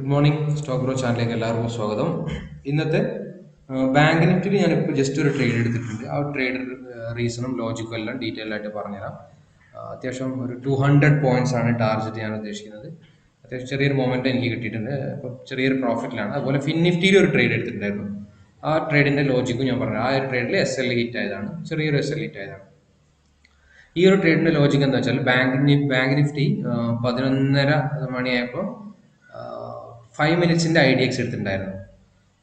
Good morning stock bro ചാനലിലേക്ക് എല്ലാവർക്കും സ്വാഗതം. ഇന്നത്തെ ബാങ്ക് നിഫ്റ്റിയിൽ ഞാനിപ്പോൾ ജസ്റ്റ് ഒരു ട്രേഡ് എടുത്തിട്ടുണ്ട്. ആ ട്രേഡ് റീസണും ലോജിക്കും എല്ലാം ഡീറ്റെയിൽ ആയിട്ട് പറഞ്ഞുതരാം. അത്യാവശ്യം ഒരു ടു ഹൺഡ്രഡ് പോയിന്റ്സ് ആണ് ടാർഗറ്റ് ഞാൻ ഉദ്ദേശിക്കുന്നത്. അത്യാവശ്യം ചെറിയൊരു മൊമെന്റ് എനിക്ക് കിട്ടിയിട്ടുണ്ട്. അപ്പോൾ ചെറിയൊരു പ്രോഫിറ്റിലാണ് അതുപോലെ ഫിൻ നിഫ്റ്റിയിൽ ഒരു ട്രേഡ് എടുത്തിട്ടുണ്ടായിരുന്നു. ആ ട്രേഡിന്റെ ലോജിക്കും ഞാൻ പറഞ്ഞു ആ ഒരു ട്രേഡിൽ എസ് എൽ ഹിറ്റ് ആയതാണ്. ചെറിയൊരു എസ് എൽ ഹിറ്റ് ആയതാണ്. ഈ ഒരു ട്രേഡിന്റെ ലോജിക് എന്താ വെച്ചാൽ ബാങ്ക് ബാങ്ക് നിഫ്റ്റി പതിനൊന്നര മണിയായപ്പോൾ ഫൈവ് മിനിറ്റ്സിന്റെ ഐ ഡി എക്സ് എടുത്തിട്ടുണ്ടായിരുന്നു.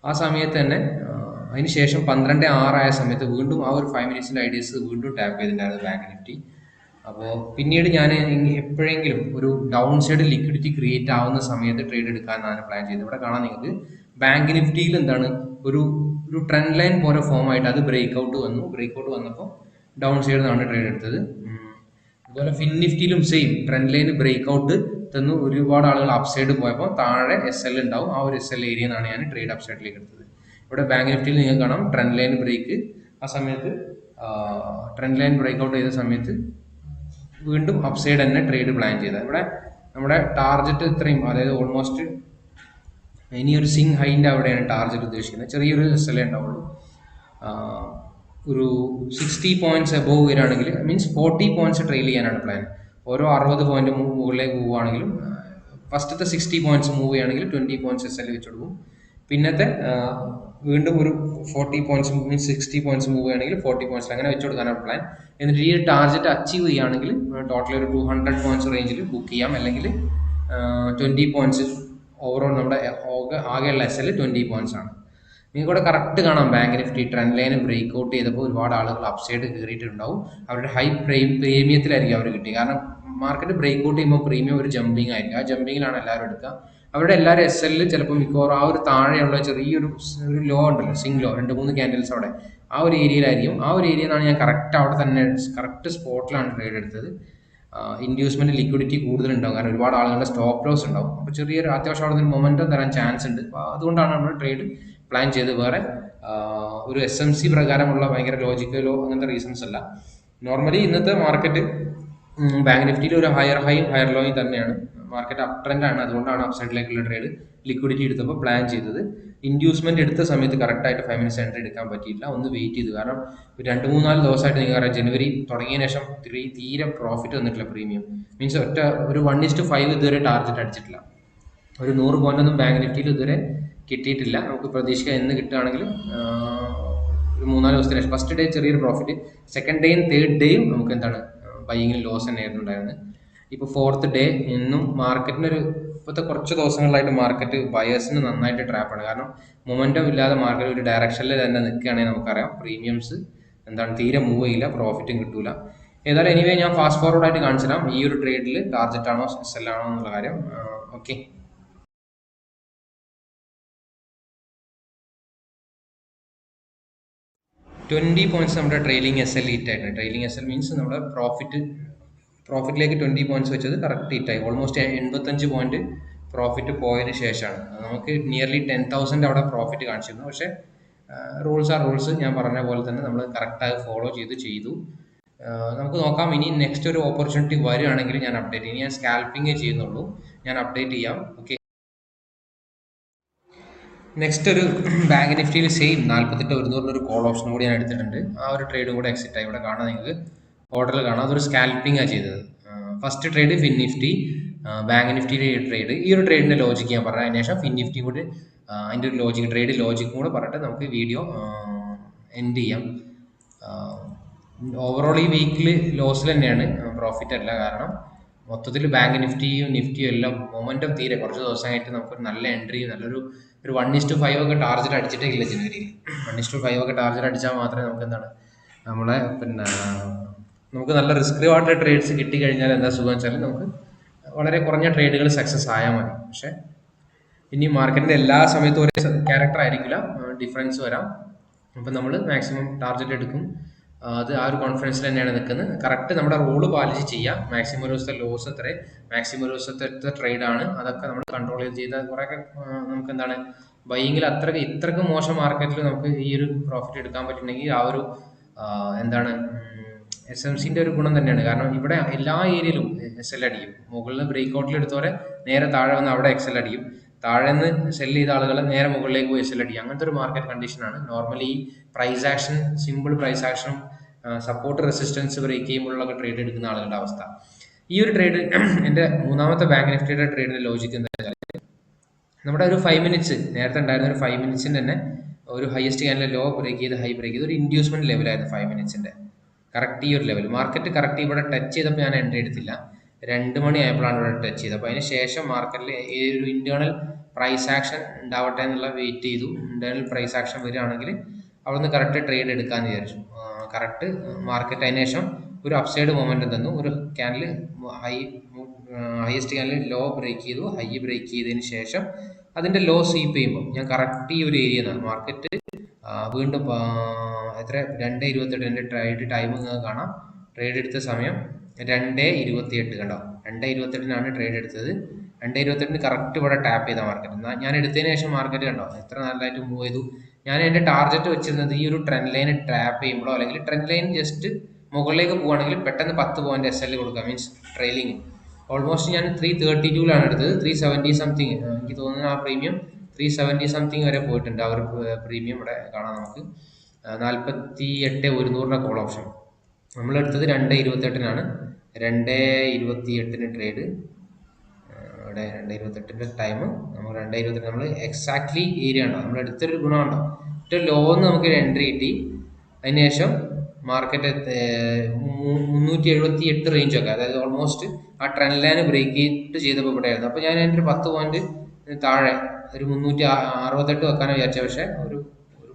ആ സമയത്ത് തന്നെ അതിനുശേഷം അതിന് ശേഷം പന്ത്രണ്ട് ആറായ സമയത്ത് വീണ്ടും ആ ഒരു ഫൈവ് മിനിറ്റ്സിന്റെ ഐ ഡി എക്സ് വീണ്ടും ടാപ്പ് ചെയ്തിട്ടുണ്ടായിരുന്നു ബാങ്ക് നിഫ്റ്റി അപ്പോൾ പിന്നീട് ഞാൻ എപ്പോഴെങ്കിലും ഒരു ഡൗൺ സൈഡ് ലിക്വിഡിറ്റി ക്രിയേറ്റ് ആവുന്ന സമയത്ത് ട്രേഡ് എടുക്കാനാണ് പ്ലാൻ ചെയ്തത് ഇവിടെ കാണാൻ നിങ്ങൾക്ക് ബാങ്ക് നിഫ്റ്റിയിൽ എന്താണ് ഒരു ഒരു ട്രെൻഡ് ലൈൻ പോലെ ഫോം ആയിട്ട് അത് ബ്രേക്ക് ഔട്ട് വന്നു. ബ്രേക്ക് ഔട്ട് വന്നപ്പോൾ ഡൗൺ സൈഡിൽ നിന്നാണ് ട്രേഡ് എടുത്തത്. അതുപോലെ fin നിഫ്റ്റിയിലും same trend line break out തന്നു ഒരുപാട് ആളുകൾ അപ്സൈഡ് പോയപ്പോൾ താഴെ എസ് എൽ ഉണ്ടാവും. ആ ഒരു എസ് എൽ ഏരിയ എന്നാണ് ഞാൻ ട്രേഡ് അപ്സൈഡിലേക്ക് എടുത്തത്. ഇവിടെ ബാങ്ക് നിഫ്റ്റിയിൽ നിങ്ങൾക്ക് കാണാം. ട്രെൻഡ് ലൈൻ ബ്രേക്ക് ആ സമയത്ത് ട്രെൻഡ് ലൈൻ ബ്രേക്ക് ഔട്ട് ചെയ്ത സമയത്ത് വീണ്ടും അപ്സൈഡ് തന്നെ ട്രേഡ് പ്ലാൻ ചെയ്തത് ഇവിടെ നമ്മുടെ ടാർജറ്റ് ഇത്രയും അതായത് ഓൾമോസ്റ്റ് ഇനി ഒരു സിങ് ഹൈന്റെ അവിടെയാണ് ടാർജറ്റ് ഉദ്ദേശിക്കുന്നത്. ചെറിയൊരു എസ് എൽ ഉണ്ടാവുള്ളൂ. ഒരു സിക്സ്റ്റി പോയിന്റ്സ് എബോവ് വരികയാണെങ്കിൽ മീൻസ് ഫോർട്ടി പോയിന്റ്സ് ട്രെയിൽ ചെയ്യാനാണ് പ്ലാൻ ഓരോ അറുപത് പോയിന്റ് മുകളിലേക്ക് പോവുകയാണെങ്കിലും ഫസ്റ്റത്തെ സിക്സ്റ്റി പോയിന്റ്സ് മൂവ് ചെയ്യുകയാണെങ്കിൽ ട്വന്റി പോയിന്റ്സ് എസ് എൽ വെച്ച് കൊടുക്കും. പിന്നത്തെ വീണ്ടും ഒരു forty points means sixty points move ചെയ്യുകയാണെങ്കിൽ ഫോർട്ടി പോയിന്റ്സ് അങ്ങനെ വെച്ച് കൊടുക്കാനാണ് പ്ലാൻ എന്നിട്ട് ഈ ടാർഗറ്റ് അച്ചീവ് ചെയ്യുകയാണെങ്കിൽ ടോട്ടൽ ഒരു ടു ഹൺഡ്രഡ് പോയിന്റ്സ് റേഞ്ചിൽ ബുക്ക് ചെയ്യാം. അല്ലെങ്കിൽ ട്വന്റി പോയിന്റ്സ് ഓവറോൾ നമ്മുടെ ആകെ ആകെയുള്ള എസ് എൽ ട്വന്റി പോയിന്റ്സ് ആണ്. നിങ്ങൾക്ക് ഇവിടെ കറക്റ്റ് കാണാം. Bank Nifty trend line break out ചെയ്തപ്പോൾ ഒരുപാട് ആളുകൾ അപ്സൈഡ് കയറിയിട്ടുണ്ടാവും. അവരുടെ ഹൈ പ്രീമിയത്തിലായിരിക്കും അവർ കിട്ടി കാരണം മാർക്കറ്റ് ബ്രേക്ക് ഔട്ട് ചെയ്യുമ്പോൾ പ്രീമിയം ഒരു ജമ്പിങ് ആയിരിക്കും. ആ ജമ്പിങ്ങിലാണ് എല്ലാവരും എടുക്കുക. അവരുടെ എല്ലാവരും എസ് എല്ലിൽ ചിലപ്പോൾ മിക്കവാറും ആ ഒരു താഴെയുള്ള ചെറിയൊരു ഒരു ലോ ഉണ്ടല്ലോ സിംഗ് ലോ രണ്ട് മൂന്ന് ക്യാൻഡിൽസ് അവിടെ. ആ ഒരു ഏരിയയിലായിരിക്കും ആ ഒരു ഏരിയയിൽ നിന്നാണ് ഞാൻ കറക്റ്റ് അവിടെ തന്നെ കറക്റ്റ് സ്പോട്ടിലാണ് ട്രേഡ് എടുത്തത്. ഇൻഡ്യൂസ്മെന്റ് ലിക്വിഡിറ്റി കൂടുതലുണ്ടാവും. കാരണം ഒരുപാട് ആളുകളുടെ സ്റ്റോപ്പ് ലോസ് ഉണ്ടാവും. അപ്പോൾ ചെറിയൊരു അത്യാവശ്യം അവിടെ നിന്ന് മൊമെന്റം തരാൻ ചാൻസ് ഉണ്ട്. അപ്പോൾ അതുകൊണ്ടാണ് നമ്മൾ ട്രേഡ് പ്ലാൻ ചെയ്ത് വേറെ ഒരു എസ് എം സി പ്രകാരമുള്ള ഭയങ്കര ലോജിക്കലോ അങ്ങനത്തെ റീസൺസ് അല്ല. നോർമലി ഇന്നത്തെ മാർക്കറ്റ് ബാങ്ക് നിഫ്റ്റിയിൽ ഒരു ഹയർ ഹൈ ഹയർ ലോയും തന്നെയാണ്. മാർക്കറ്റ് അപ് ട്രെൻഡ് ആണ്. അതുകൊണ്ടാണ് അപ് സൈഡിലേക്കുള്ള ട്രേഡ് ലിക്വിഡിറ്റി എടുത്തപ്പോൾ പ്ലാൻ ചെയ്തത്. ഇൻഡ്യൂസ്മെന്റ് എടുത്ത സമയത്ത് കറക്റ്റ് ആയിട്ട് ഫൈവ് മിനിറ്റ്സ് എൻട്രി എടുക്കാൻ പറ്റിയില്ല. ഒന്ന് വെയിറ്റ് ചെയ്തു. കാരണം രണ്ട് മൂന്നാൽ ദിവസമായിട്ട് നിങ്ങൾക്ക് അറിയാം ജനുവരി തുടങ്ങിയ ശേഷം തീരെ പ്രോഫിറ്റ് വന്നിട്ടില്ല പ്രീമിയം മീൻസ് ഒറ്റ ഒരു വൺ ഇസ്റ്റ് ഫൈവ് ഇതുവരെ ടാർഗറ്റ് അടിച്ചിട്ടില്ല. ഒരു നൂറ് പോയിന്റ് ഒന്നും ബാങ്ക് നിഫ്റ്റിയിൽ ഇതുവരെ കിട്ടിയിട്ടില്ല. നമുക്ക് പ്രതീക്ഷിക്കാം എന്ന് കിട്ടുകയാണെങ്കിൽ ഒരു മൂന്നാൽ ദിവസത്തിന് ഫസ്റ്റ് ഡേ ചെറിയൊരു പ്രോഫിറ്റ് സെക്കൻഡ് ഡേയും തേർഡ് ഡേയും നമുക്ക് എന്താണ് ബൈങ്ങിൽ ലോസ് തന്നെയായിരുന്നു ഉണ്ടായിരുന്നത് ഇപ്പോൾ ഫോർത്ത് ഡേ ഇന്നും മാർക്കറ്റിനൊരു ഇപ്പോഴത്തെ കുറച്ച് ദിവസങ്ങളിലായിട്ട് മാർക്കറ്റ് ബയേഴ്സിന് നന്നായിട്ട് ട്രാപ്പാണ് കാരണം മൊമെന്റം ഇല്ലാതെ മാർക്കറ്റ് ഒരു ഡയറക്ഷനിൽ തന്നെ നിൽക്കുകയാണെങ്കിൽ നമുക്കറിയാം. പ്രീമിയംസ് എന്താണ് തീരെ മൂവ് ചെയ്യില്ല പ്രോഫിറ്റും കിട്ടൂല. ഏതായാലും എനിവേ ഞാൻ ഫാസ്റ്റ് ഫോർവേഡ് ആയിട്ട് കാണിച്ചു തരാം ഈ ഒരു ട്രേഡിൽ ടാർജറ്റ് ആണോ എസ് ആണോ എന്നുള്ള കാര്യം. ഓക്കെ ട്വന്റി പോയിന്റ്സ് നമ്മുടെ ട്രെയിലിംഗ് എസ് എൽ ആയിരുന്നു. ട്രെയിലിംഗ് എസ് എൽ മീൻസ് നമ്മുടെ പ്രോഫിറ്റ് പ്രോഫിറ്റിലേക്ക് ട്വന്റി പോയിന്റ്സ് വെച്ചത് കറക്റ്റ് ആയി. ഓൾമോസ്റ്റ് എൺപത്തഞ്ച് പോയിന്റ് പ്രോഫിറ്റ് പോയതിന് ശേഷമാണ്. നമുക്ക് നിയർലി ടെൻ തൗസൻഡ് അവിടെ പ്രോഫിറ്റ് കാണിച്ചിരുന്നു. പക്ഷേ റൂൾസ് ആ റൂൾസ് ഞാൻ പറഞ്ഞ പോലെ തന്നെ നമ്മൾ കറക്റ്റായി ഫോളോ ചെയ്ത് ചെയ്തു. നമുക്ക് നോക്കാം. ഇനി നെക്സ്റ്റ് ഒരു ഓപ്പർച്യൂണിറ്റി വരികയാണെങ്കിൽ ഞാൻ അപ്ഡേറ്റ് ഇനി ഞാൻ സ്കാൽപ്പിംഗ് ചെയ്യുന്നുള്ളൂ. ഞാൻ അപ്ഡേറ്റ് ചെയ്യാം. ഓക്കെ നെക്സ്റ്റ് ഒരു ബാങ്ക് നിഫ്റ്റിയിൽ സെയിം നാൽപ്പത്തെട്ട് ഒരുന്നൂറിന് ഒരു കോൾ ഓപ്ഷൻ കൂടി ഞാൻ എടുത്തിട്ടുണ്ട്. ആ ഒരു ട്രേഡും കൂടെ എക്സിറ്റ് ആയി. ഇവിടെ കാണാം നിങ്ങൾക്ക് ഓർഡറിൽ കാണാം അതൊരു സ്കാൽപ്പിംഗ് ആണ് ചെയ്തത്. First trade fin Nifty bank നിഫ്റ്റിയിലെ trade ഈ ഒരു ട്രേഡിന്റെ ലോജിക്ക് ഞാൻ പറഞ്ഞു അതിന് ശേഷം ഫിൻ നിഫ്റ്റി കൂടി അതിന്റെ ഒരു ലോജിക് ട്രേഡ് ലോജിക്കും കൂടെ പറഞ്ഞിട്ട് നമുക്ക് വീഡിയോ എൻഡ് ചെയ്യാം. ഓവറോൾ ഈ വീക്കിൽ ലോസിൽ തന്നെയാണ് പ്രോഫിറ്റ് അല്ല കാരണം മൊത്തത്തിൽ ബാങ്ക് നിഫ്റ്റിയും നിഫ്റ്റിയും എല്ലാം മൊമെന്റം തീരെ കുറച്ച് ദിവസമായിട്ട് നമുക്കൊരു നല്ല എൻട്രി നല്ലൊരു ഒരു വൺ ഇസ്റ്റു ഫൈവ് ഒക്കെ ടാർജറ്റ് അടിച്ചിട്ടേ ഇല്ല ജനുവരിയിൽ വൺ ഇസ്റ്റു ഫൈവ് ഒക്കെ ടാർജറ്റ് അടിച്ചാൽ മാത്രമേ നമുക്ക് എന്താണ് നമ്മളെ പിന്നെ നമുക്ക് നല്ല റിസ്ക് റിവാർഡ് ട്രേഡ്സ് കിട്ടിക്കഴിഞ്ഞാൽ എന്താ സുഖം വെച്ചാൽ നമുക്ക് വളരെ കുറഞ്ഞ ട്രേഡുകൾ സക്സസ് ആയാൽ മതി. പക്ഷേ ഇനി മാർക്കറ്റിന്റെ എല്ലാ സമയത്തും ഒരേ ക്യാരക്ടർ ആയിരിക്കില്ല. ഡിഫറൻസ് വരാം. അപ്പം നമ്മൾ മാക്സിമം ടാർജറ്റ് എടുക്കും. അത് ആ ഒരു കോൺഫിഡൻസിൽ തന്നെയാണ് നിൽക്കുന്നത്. കറക്റ്റ് നമ്മുടെ റൂൾ പാലിച്ച് ചെയ്യാം. മാക്സിമം ഒരു ദിവസത്തെ ലോസ് എത്ര മാക്സിമം ഒരു ദിവസത്തെ ട്രേഡ് ആണ്. അതൊക്കെ നമ്മൾ കൺട്രോൾ ചെയ്ത് ചെയ്താൽ കുറേയൊക്കെ നമുക്ക് എന്താണ് ബൈങ്ങിൽ അത്രയ്ക്ക് ഇത്രക്ക് മോശം മാർക്കറ്റിൽ നമുക്ക് ഈ ഒരു പ്രോഫിറ്റ് എടുക്കാൻ പറ്റുന്നെങ്കിൽ ആ ഒരു എന്താണ് എസ് എം സിന്റെ ഒരു ഗുണം തന്നെയാണ്. കാരണം ഇവിടെ എല്ലാ ഏരിയയിലും എസ് എൽ അടിക്കും. മുകളിൽ ബ്രേക്ക് ഔട്ടിൽ എടുത്തവരെ നേരെ താഴെ വന്ന് അവിടെ എക്സ് എൽ അടിക്കും. താഴെ നിന്ന് സെൽ ചെയ്ത ആളുകൾ നേരെ മുകളിലേക്ക് പോയി സെൽ അടിക്കുക. അങ്ങനത്തെ ഒരു മാർക്കറ്റ് കണ്ടീഷനാണ് normally price action simple price ആക്ഷനും സപ്പോർട്ട് റെസിസ്റ്റൻസ് ബ്രേക്ക് ചെയ്യുമ്പോഴുള്ള ട്രേഡ് എടുക്കുന്ന ആളുകളുടെ അവസ്ഥ. ഈ ഒരു ട്രേഡ് എന്റെ മൂന്നാമത്തെ ബാങ്ക് നിഫ്റ്റിയുടെ ട്രേഡിന്റെ ലോജിക്ക് എന്താ നമ്മുടെ ഒരു ഫൈവ് മിനിറ്റ്സ് നേരത്തെ ഉണ്ടായിരുന്ന ഒരു ഫൈവ് മിനിറ്റ്സിന്റെ തന്നെ ഒരു ഹയസ്റ്റ് ക്യാനിലെ ലോ ബ്രേക്ക് ചെയ്ത് ഹൈ ബ്രേക്ക് ചെയ്ത് ഒരു ഇൻഡ്യൂസ്മെന്റ് ലെവലായിരുന്നു ഫൈവ് മിനിറ്റ്സിന്റെ കറക്റ്റ് ഈ ഒരു ലെവൽ മാർക്കറ്റ് കറക്റ്റ് ഇവിടെ ടച്ച് ചെയ്തപ്പോൾ ഞാൻ എൻട്രി എടുത്തില്ല. രണ്ട് മണി ആയപ്പോഴാണ് ഇവിടെ ടച്ച് ചെയ്തത്. അപ്പോൾ അതിന് ശേഷം മാർക്കറ്റിൽ ഈ ഒരു ഇന്റേണൽ പ്രൈസ് ആക്ഷൻ ഉണ്ടാവട്ടെ എന്നുള്ള വെയിറ്റ് ചെയ്തു. ഇന്റേണൽ പ്രൈസ് ആക്ഷൻ വരികയാണെങ്കിൽ അവിടെ നിന്ന് കറക്റ്റ് ട്രേഡ് എടുക്കാമെന്ന് വിചാരിച്ചു കറക്റ്റ് മാർക്കറ്റ് അതിന് ശേഷം ഒരു അപ്സൈഡ് മൊമെന്റം തന്നു. ഒരു ക്യാനിൽ ഹൈ ഹയസ്റ്റ് ക്യാനിൽ ലോ ബ്രേക്ക് ചെയ്തു. ഹൈ ബ്രേക്ക് ചെയ്തതിന് ശേഷം അതിന്റെ ലോ സ്വീപ്പ് ചെയ്യുമ്പോൾ ഞാൻ കറക്റ്റ് ഈ ഒരു ഏരിയ നിന്നാണ് മാർക്കറ്റ് വീണ്ടും എത്ര? രണ്ട് ഇരുപത്തെട്ട് എന്റെ ട്രേഡ് ടൈം നിങ്ങൾക്ക് കാണാം. ട്രേഡ് എടുത്ത സമയം രണ്ട് ഇരുപത്തിയെട്ട് കണ്ടോ? രണ്ട് ഇരുപത്തെട്ടിനാണ് ട്രേഡ് എടുത്തത്. രണ്ട് ഇരുപത്തെട്ടിന് കറക്റ്റ് ഇവിടെ ടാപ്പ് ചെയ്ത മാർക്കറ്റ് എന്നാൽ ഞാൻ എടുത്തതിന് ശേഷം മാർക്കറ്റ് കണ്ടോ? എത്ര നല്ലതായിട്ട് മൂവ് ചെയ്തു? ഞാൻ എന്റെ ടാർഗറ്റ് വെച്ചിരുന്നത് ഈ ഒരു ട്രെൻഡ് ലൈൻ ടാപ്പ് ചെയ്യുമ്പോഴോ അല്ലെങ്കിൽ ട്രെൻഡ് ലൈൻ ജസ്റ്റ് മുകളിലേക്ക് പോവുകയാണെങ്കിൽ പെട്ടെന്ന് പത്ത് പോയിന്റ് എസ് എൽ കൊടുക്കുക മീൻസ് ട്രെയിലിംഗ് ഓൾമോസ്റ്റ് ഞാൻ ത്രീ തേർട്ടി ടൂലാണ് എടുത്തത്. ത്രീ സെവന്റി സംതിങ് എനിക്ക് തോന്നുന്നു ആ പ്രീമിയം ത്രീ സെവന്റി സംതിങ് വരെ പോയിട്ടുണ്ട്. ആ ഒരു പ്രീമിയം ഇവിടെ കാണാം നമുക്ക്. നാൽപ്പത്തി എട്ട് ഒരുന്നൂറിന്റെ കോൾ ഓപ്ഷൻ നമ്മൾ എടുത്തത് രണ്ട് ഇരുപത്തെട്ടിനാണ്. രണ്ട് ഇരുപത്തി എട്ടിന് ട്രേഡ് ഇവിടെ രണ്ട് ഇരുപത്തെട്ടിന്റെ ടൈം നമ്മൾ രണ്ട് ഇരുപത്തെട്ട് നമ്മൾ എക്സാക്ട്ലി ഏരിയ ഉണ്ടോ നമ്മൾ എടുത്തൊരു ഗുണമുണ്ടോ ഏറ്റവും ലോന്ന് നമുക്ക് എൻട്രി കിട്ടി. അതിനുശേഷം മാർക്കറ്റ് മുന്നൂറ്റി എഴുപത്തി എട്ട് റേഞ്ചൊക്കെ അതായത് ഓൾമോസ്റ്റ് ആ ട്രെൻഡ് ലൈൻ ബ്രേക്ക് ചെയ്തിട്ട് ചെയ്തപ്പോൾ ഇവിടെ ആയിരുന്നു. അപ്പോൾ ഞാൻ എന്റെ ഒരു പത്ത് പോയിന്റ് താഴെ ഒരു മുന്നൂറ്റി അറുപത്തെട്ട് വെക്കാനാണ് വിചാരിച്ചത് പക്ഷേ ഒരു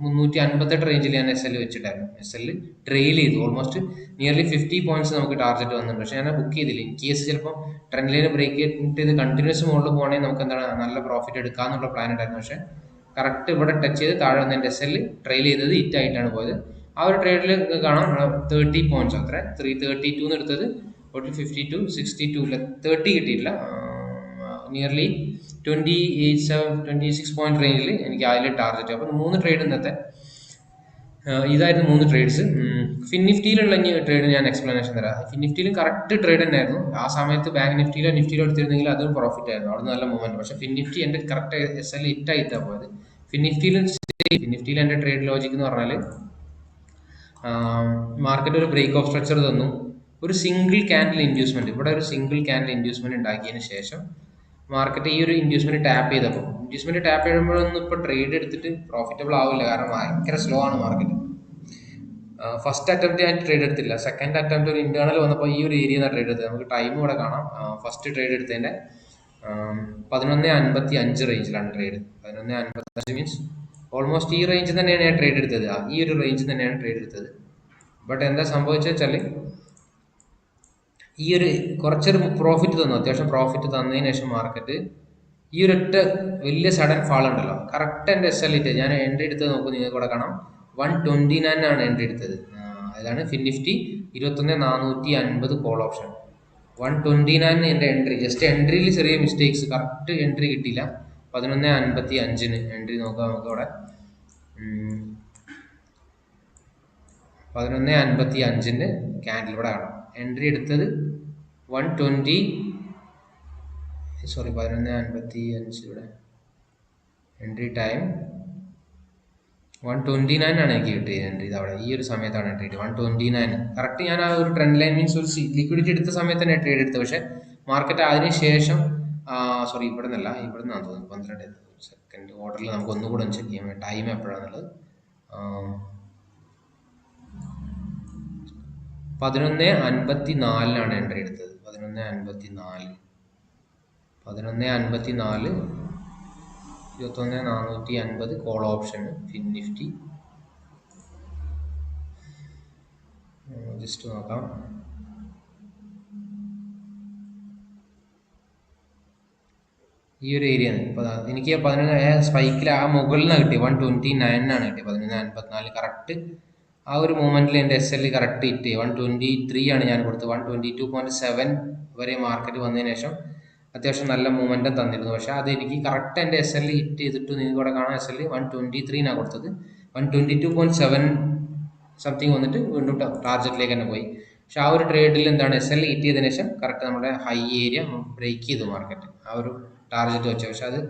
മുന്നൂറ്റി അൻപത്തെട്ട് റേഞ്ചിൽ ഞാൻ എസ് എൽ വെച്ചിട്ടായിരുന്നു. എസ് എൽ ട്രെയിൽ ചെയ്തു. ഓൾമോസ്റ്റ് നിയർലി ഫിഫ്റ്റി പോയിന്റ്സ് നമുക്ക് ടാർഗറ്റ് വന്നിട്ടുണ്ട്. പക്ഷേ ഞാൻ ബുക്ക് ചെയ്തില്ല. ഇൻ കേസ് ചിലപ്പോൾ ട്രെൻഡ് ലൈൻ ബ്രേക്ക് ചെയ്ത് കണ്ടിന്യൂസ് മുകളിൽ പോകണമെങ്കിൽ നമുക്ക് എന്താണ് നല്ല പ്രോഫിറ്റ് എടുക്കാന്നുള്ള പ്ലാൻ ഉണ്ടായിരുന്നു. പക്ഷേ കറക്റ്റ് ഇവിടെ ടച്ച് ചെയ്ത് താഴെ വന്ന് എന്റെ എസ് എൽ ട്രെയിൽ ചെയ്തത് ഹിറ്റ് ആയിട്ടാണ് പോയത്. ആ ഒരു ട്രേഡിൽ കാണാം. തേർട്ടി പോയിന്റ്സ് അത്ര. ത്രീ തേർട്ടി ടു എടുത്തത്. ഒരു fifty to sixty to thirty കിട്ടിയില്ല nearly twenty seven twenty six point റേഞ്ചിൽ എനിക്ക് അതിൽ ടാർഗറ്റ് അപ്പോൾ മൂന്ന് ട്രേഡ് ഇന്നത്തെ. ഇതായിരുന്നു മൂന്ന് ട്രേഡ്സ് ഫിൻ നിഫ്റ്റിയിലുള്ള ഇനി ട്രേഡ് ഞാൻ എക്സ്പ്ലനേഷൻ തരാം. ഫിൻ നിഫ്റ്റിയിലും കറക്റ്റ് ട്രേഡ് തന്നെയായിരുന്നു. ആ സമയത്ത് ബാങ്ക് നിഫ്റ്റിയിലോ നിഫ്റ്റിയിലോ എടുത്തിരുന്നെങ്കിൽ അതും പ്രോഫിറ്റ് ആയിരുന്നു. അവിടെ നല്ല മൂവ്മെന്റ് പക്ഷേ ഫിൻ നിഫ്റ്റി എന്റെ കറക്റ്റ് എസ് എൽ ഹിറ്റ് ആയിട്ടാണ് പോയത്. ഫിൻ നിഫ്റ്റിയിലും ഫിൻ നിഫ്റ്റിയിൽ എന്റെ ട്രേഡ് ലോജിക് എന്ന് പറഞ്ഞാൽ മാർക്കറ്റ് ഒരു ബ്രേക്ക് ഓഫ് സ്ട്രക്ചർ തന്നു. ഒരു സിംഗിൾ ക്യാൻഡിൽ ഇൻഡ്യൂസ്മെന്റ് ഇവിടെ ഒരു സിംഗിൾ ക്യാൻഡിൽ ഇൻഡ്യൂസ്മെന്റ് ഉണ്ടാക്കിയതിന് ശേഷം മാർക്കറ്റ് ഈ ഒരു ഇൻഡ്യൂസ്മെന്റ് ടാപ്പ് ചെയ്തപ്പോൾ ഇൻഡ്യൂസ്മെന്റ് ടാപ്പ് ചെയ്യുമ്പോഴൊന്നും ഇപ്പോൾ ട്രേഡ് എടുത്തിട്ട് പ്രോഫിറ്റബിൾ ആവില്ല. കാരണം ഭയങ്കര സ്ലോ ആണ് മാർക്കറ്റ് ഫസ്റ്റ് അറ്റംപ്റ്റ് ഞാൻ ട്രേഡ് എടുത്തില്ല. സെക്കൻഡ് അറ്റംപ്റ്റ് ഒരു ഇന്റേണൽ വന്നപ്പോൾ ഈ ഒരു ഏരിയ ട്രേഡ് എടുത്തത്. നമുക്ക് ടൈം ഇവിടെ കാണാം. ഫസ്റ്റ് ട്രേഡ് എടുത്തതിന്റെ പതിനൊന്ന് അൻപത്തി അഞ്ച് റേഞ്ചിലാണ് ട്രേഡ് പതിനൊന്ന് അൻപത്തി അഞ്ച് മീൻസ് ഓൾമോസ്റ്റ് ഈ റേഞ്ചിൽ തന്നെയാണ് ഞാൻ ട്രേഡ് എടുത്തത്. ഈ ഒരു റേഞ്ചിൽ തന്നെയാണ് ട്രേഡ് എടുത്തത്. ബട്ട് എന്താ സംഭവിച്ചത് വെച്ചാൽ ഈ ഒരു കുറച്ചൊരു പ്രോഫിറ്റ് തന്നു. അത്യാവശ്യം പ്രോഫിറ്റ് തന്നതിന് ശേഷം മാർക്കറ്റ് ഈ ഒരു ഒറ്റ വലിയ സഡൻ ഫാൾ ഉണ്ടല്ലോ. കറക്റ്റ് എന്റെ എസ് എൽ ഇറ്റ് ഞാൻ എൻട്രി എടുത്തത് നോക്കും നിങ്ങൾക്ക് ഇവിടെ കാണാം. വൺ ട്വന്റി നയൻ ആണ് എൻട്രി എടുത്തത്. അതാണ് ഫിൻ നിഫ്റ്റി ഇരുപത്തൊന്ന് നാനൂറ്റി അൻപത് call option one twenty nine എന്റെ എൻട്രി ജസ്റ്റ് എൻട്രിയിൽ ചെറിയ മിസ്റ്റേക്സ് കറക്റ്റ് എൻട്രി കിട്ടിയില്ല. പതിനൊന്ന് അൻപത്തി അഞ്ചിന് എൻട്രി നോക്കാം നമുക്ക് അവിടെ ഉം. പതിനൊന്ന് അൻപത്തി അഞ്ചിന് ക്യാൻഡിൽ ഇവിടെ കാണാം. എൻട്രി എടുത്തത് വൺ ട്വന്റി സോറി പതിനൊന്ന് അൻപത്തി അഞ്ച് ഇവിടെ. Entry time one twenty nine ആണ് എനിക്ക് കിട്ടിയത് എൻട്രി അവിടെ ഈ ഒരു സമയത്താണ് entry one twenty nine correct ഞാൻ ആ ഒരു ട്രെൻഡ് ലൈൻ മീൻസ് ഒരു ലിക്വിഡിറ്റി എടുത്ത സമയത്ത് തന്നെ ട്രേഡ് എടുത്തത്. പക്ഷേ മാർക്കറ്റ് അതിന് ശേഷം സോറി ഇവിടെ നിന്നല്ല ഇവിടെ നിന്നാണ് തോന്നുന്നു. പന്ത്രണ്ട് സെക്കൻഡ് ഓർഡറിൽ നമുക്ക് ഒന്നുകൂടെ ഒന്ന് ചെക്ക് ചെയ്യാം ടൈം എപ്പോഴാണെന്നുള്ളത് പതിനൊന്ന് അൻപത്തി നാലിനാണ് എൻട്രി എടുത്തത്. പതിനൊന്ന് അൻപത്തി നാല് പതിനൊന്ന് അൻപത്തി നാല് ഇരുപത്തൊന്ന് നാനൂറ്റി അൻപത് call option Fin Nifty just നോക്കാം. ഈ ഒരു ഏരിയ എനിക്ക് പതിനൊന്ന് സ്പൈക്കിൽ ആ മുകളിൽ നിന്ന് കിട്ടി. വൺ ട്വന്റി നയനാണ് കിട്ടിയത്. പതിനൊന്ന് അൻപത്തിനാല് കറക്റ്റ് ആ ഒരു മൂമെന്റിൽ എന്റെ S L correct hit one twenty three ആണ് ഞാൻ കൊടുത്തത്. One twenty two point seven വരെ മാർക്കറ്റ് വന്നതിന് ശേഷം അത്യാവശ്യം നല്ല മൂവ്മെന്റും തന്നിരുന്നു. പക്ഷേ അത് എനിക്ക് കറക്റ്റ് എന്റെ എസ് എൽ ഹിറ്റ് ചെയ്തിട്ട് നിങ്ങൾക്ക് ഇവിടെ കാണാൻ എസ് എൽ വൺ ട്വന്റി ത്രീനാണ് കൊടുത്തത്. One twenty two point seven something വന്നിട്ട് വീണ്ടും ടാർജറ്റിലേക്ക് തന്നെ പോയി. പക്ഷെ ആ ഒരു ട്രേഡിൽ എന്താണ് എസ് എൽ ഹിറ്റ് ചെയ്തതിനു ശേഷം കറക്റ്റ് നമ്മുടെ ഹൈ ഏരിയ ബ്രേക്ക് ചെയ്തു മാർക്കറ്റ് ആ ഒരു ടാർജറ്റ് വെച്ചത് പക്ഷെ അത്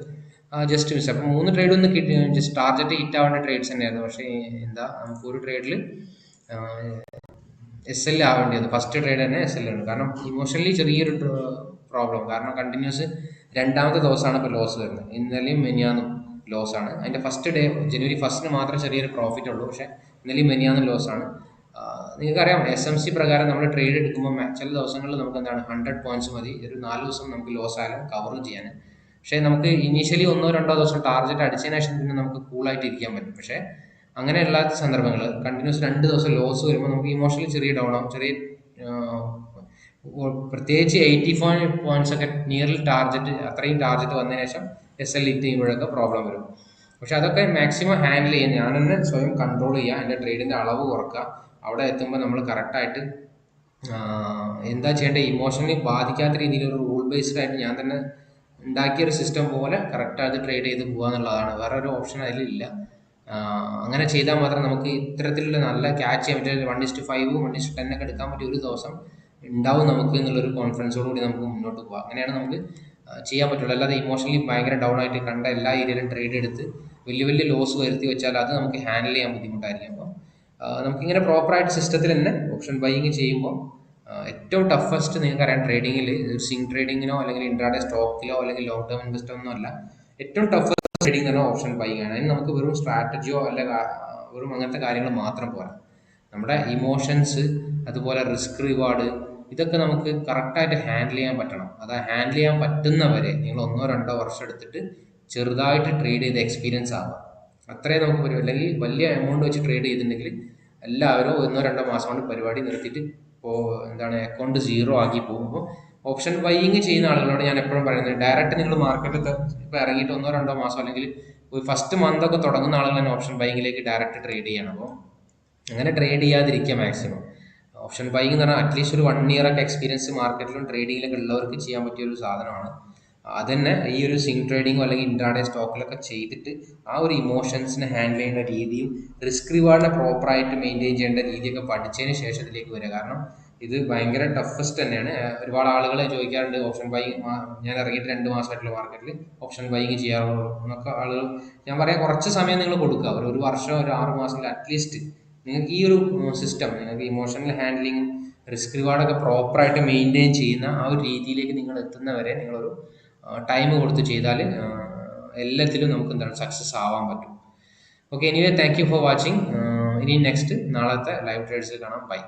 ജസ്റ്റ് മിസ് അപ്പം മൂന്ന് ട്രേഡ് ഒന്ന് കിട്ടി ജസ്റ്റ് ടാർഗറ്റ് ഹിറ്റ് ആവേണ്ട ട്രേഡ്സ് തന്നെയായിരുന്നു. പക്ഷേ എന്താ നമുക്ക് ഒരു ട്രേഡിൽ എസ് എൽ ആവേണ്ടത് ഫസ്റ്റ് ട്രേഡ് തന്നെ എസ് എൽ ആണ്. കാരണം ഇമോഷണലി ചെറിയൊരു പ്രോബ്ലം കാരണം കണ്ടിന്യൂസ് രണ്ടാമത്തെ ദിവസമാണ് ഇപ്പോൾ ലോസ് വരുന്നത്. ഇന്നലെയും മെനിയാന്നും ലോസ് ആണ്. അതിന്റെ ഫസ്റ്റ് ഡേ ജനുവരി ഫസ്റ്റിന് മാത്രം ചെറിയൊരു പ്രോഫിറ്റ് ഉള്ളൂ. പക്ഷേ ഇന്നലെയും മെനിയാന്നും ലോസ് ആണ്. നിങ്ങൾക്കറിയാം എസ് എം സി പ്രകാരം നമ്മൾ ട്രേഡ് എടുക്കുമ്പോൾ ചില ദിവസങ്ങളിൽ നമുക്ക് എന്താണ് ഹൺഡ്രഡ് പോയിന്റ്സ് മതി. ഒരു നാല് ദിവസം നമുക്ക് ലോസ് ആയാലും കവർ ചെയ്യാൻ. പക്ഷേ നമുക്ക് ഇനീഷ്യലി ഒന്നോ രണ്ടോ ദിവസം ടാർജറ്റ് അടിച്ചതിന് ശേഷം പിന്നെ നമുക്ക് കൂളായിട്ട് ഇരിക്കാൻ പറ്റും. പക്ഷേ അങ്ങനെയുള്ള സന്ദർഭങ്ങൾ കണ്ടിന്യൂസ് രണ്ട് ദിവസം ലോസ് വരുമ്പോൾ നമുക്ക് ഇമോഷണലി ചെറിയ ഡൗൺ ആവും. ചെറിയ പ്രത്യേകിച്ച് എയ്റ്റി ഫൈവ് പോയിന്റ്സ് ഒക്കെ നിയർലി ടാർജറ്റ് അത്രയും ടാർജറ്റ് വന്നതിന് ശേഷം എസ് എൽ ഇറ്റ് ചെയ്യുമ്പോഴൊക്കെ പ്രോബ്ലം വരും. പക്ഷെ അതൊക്കെ മാക്സിമം ഹാൻഡിൽ ചെയ്യാൻ ഞാൻ തന്നെ സ്വയം കൺട്രോൾ ചെയ്യുക. എന്റെ ട്രേഡിന്റെ അളവ് കുറക്കുക. അവിടെ എത്തുമ്പോൾ നമ്മൾ കറക്റ്റായിട്ട് എന്താ ചെയ്യേണ്ടത്? ഇമോഷണലി ബാധിക്കാത്ത രീതിയിൽ ഒരു റൂൾ ബേസ്ഡ് ആയിട്ട് ഞാൻ തന്നെ ഉണ്ടാക്കിയ ഒരു സിസ്റ്റം പോലെ കറക്റ്റായിട്ട് ട്രേഡ് ചെയ്ത് പോകുക എന്നുള്ളതാണ്. വേറെ ഒരു ഓപ്ഷൻ അതിലില്ല. അങ്ങനെ ചെയ്താൽ മാത്രം നമുക്ക് ഇത്തരത്തിലുള്ള നല്ല ക്യാച്ച് ചെയ്യാൻ പറ്റിയ one is to five one is to ten ഒക്കെ എടുക്കാൻ പറ്റിയ ഒരു ദിവസം ഉണ്ടാവും നമുക്ക് എന്നുള്ളൊരു കോൺഫിഡൻസോട് കൂടി നമുക്ക് മുന്നോട്ട് പോകാം അങ്ങനെയാണ് നമുക്ക് ചെയ്യാൻ പറ്റുള്ളൂ. അല്ലാതെ ഇമോഷണലി ഭയങ്കര ഡൗൺ ആയിട്ട് കണ്ട എല്ലാ ഏരിയയിലും ട്രേഡ് എടുത്ത് വലിയ വലിയ ലോസ് വരുത്തി വെച്ചാൽ അത് നമുക്ക് ഹാൻഡിൽ ചെയ്യാൻ ബുദ്ധിമുട്ടായിരിക്കും. അപ്പോൾ നമുക്കിങ്ങനെ പ്രോപ്പറായിട്ട് സിസ്റ്റത്തിൽ തന്നെ ഓപ്ഷൻ ബൈയിങ് ചെയ്യുമ്പോൾ ഏറ്റവും ടഫസ്റ്റ് നിങ്ങൾക്ക് അറിയാം ട്രേഡിംഗിൽ സിങ് ട്രേഡിങ്ങിനോ അല്ലെങ്കിൽ ഇൻട്രാഡേ സ്റ്റോക്കിലോ അല്ലെങ്കിൽ ലോങ് ടേം ഇൻവെസ്റ്റർ ഒന്നും അല്ല. ഏറ്റവും ടഫസ്റ്റ് ട്രേഡിംഗ് തന്നെ ഓപ്ഷൻ ബൈയിങ് ആണ്. അതിന് നമുക്ക് വെറും സ്ട്രാറ്റജിയോ അല്ല വെറും അങ്ങനത്തെ കാര്യങ്ങൾ മാത്രം പോരാ. നമ്മുടെ ഇമോഷൻസ് അതുപോലെ റിസ്ക് റിവാർഡ് ഇതൊക്കെ നമുക്ക് കറക്റ്റായിട്ട് ഹാൻഡിൽ ചെയ്യാൻ പറ്റണം. അത് ഹാൻഡിൽ ചെയ്യാൻ പറ്റുന്നവരെ നിങ്ങൾ ഒന്നോ രണ്ടോ വർഷം എടുത്തിട്ട് ചെറുതായിട്ട് ട്രേഡ് ചെയ്ത് എക്സ്പീരിയൻസ് ആവുക. അത്രേ നമുക്ക് പറ്റും. അല്ലെങ്കിൽ വലിയ എമൗണ്ട് വെച്ച് ട്രേഡ് ചെയ്തിട്ടുണ്ടെങ്കിൽ എല്ലാവരും ഒന്നോ രണ്ടോ മാസം കൊണ്ട് പരിപാടി നിർത്തിയിട്ട് ഇപ്പോൾ എന്താണ് അക്കൗണ്ട് സീറോ ആക്കി പോകുമ്പോൾ ഓപ്ഷൻ ബൈയിങ് ചെയ്യുന്ന ആളുകളോട് ഞാൻ എപ്പോഴും പറയുന്നത് ഡയറക്റ്റ് നിങ്ങൾ മാർക്കറ്റിൽ ഇപ്പോൾ ഇറങ്ങിയിട്ട് ഒന്നോ രണ്ടോ മാസം അല്ലെങ്കിൽ ഒരു ഫസ്റ്റ് മന്ത് ഒക്കെ തുടങ്ങുന്ന ആളുകൾ തന്നെ ഓപ്ഷൻ ബൈയിങ്ങിലേക്ക് ഡയറക്റ്റ് ട്രേഡ് ചെയ്യണം. അപ്പോൾ അങ്ങനെ ട്രേഡ് ചെയ്യാതിരിക്കുക മാക്സിമം ഓപ്ഷൻ ബൈയിങ് എന്ന് പറഞ്ഞാൽ അറ്റ്ലീസ്റ്റ് ഒരു വൺ ഇയർ ഒക്കെ എക്സ്പീരിയൻസ് മാർക്കറ്റിലും ട്രേഡിങ്ങിലൊക്കെ ഉള്ളവർക്ക് ചെയ്യാൻ പറ്റിയ ഒരു സാധനമാണ്. അതന്നെ ഈ ഒരു സിങ് ട്രേഡിങ്ങോ അല്ലെങ്കിൽ ഇൻട്രാഡേ സ്റ്റോക്കിലൊക്കെ ചെയ്തിട്ട് ആ ഒരു ഇമോഷൻസിനെ ഹാൻഡിൽ ചെയ്യേണ്ട രീതിയും റിസ്ക് റിവാർഡിനെ പ്രോപ്പറായിട്ട് മെയിന്റെയിൻ ചെയ്യേണ്ട രീതിയൊക്കെ പഠിച്ചതിന് ശേഷം ഇതിലേക്ക് വരിക. കാരണം ഇത് ഭയങ്കര ടഫസ്റ്റ് തന്നെയാണ്. ഒരുപാട് ആളുകൾ ചോദിക്കാറുണ്ട് ഓപ്ഷൻ ബൈങ് ഞാൻ ഇറങ്ങിയിട്ട് രണ്ട് മാസമായിട്ടുള്ള മാർക്കറ്റിൽ ഓപ്ഷൻ ബൈങ് ചെയ്യാറുള്ളൂ എന്നൊക്കെ ആളുകൾ ഞാൻ പറയാം കുറച്ച് സമയം നിങ്ങൾ കൊടുക്കുക. ഒരു ഒരു വർഷം ഒരു ആറ് മാസത്തിൽ അറ്റ്ലീസ്റ്റ് നിങ്ങൾക്ക് ഈ ഒരു സിസ്റ്റം നിങ്ങൾക്ക് ഇമോഷണൽ ഹാൻഡ്ലിങ് റിസ്ക് റിവാർഡൊക്കെ പ്രോപ്പറായിട്ട് മെയിന്റെയിൻ ചെയ്യുന്ന ആ ഒരു രീതിയിലേക്ക് നിങ്ങൾ എത്തുന്നവരെ നിങ്ങളൊരു ടൈം കൊടുത്ത് ചെയ്താൽ എല്ലാത്തിലും നമുക്ക് എന്താണ് സക്സസ് ആവാൻ പറ്റും. Okay anyway thank you for watching ഇനി നെക്സ്റ്റ് നാളത്തെ ലൈവ് ട്രേഡ്സിൽ കാണാം. ബൈ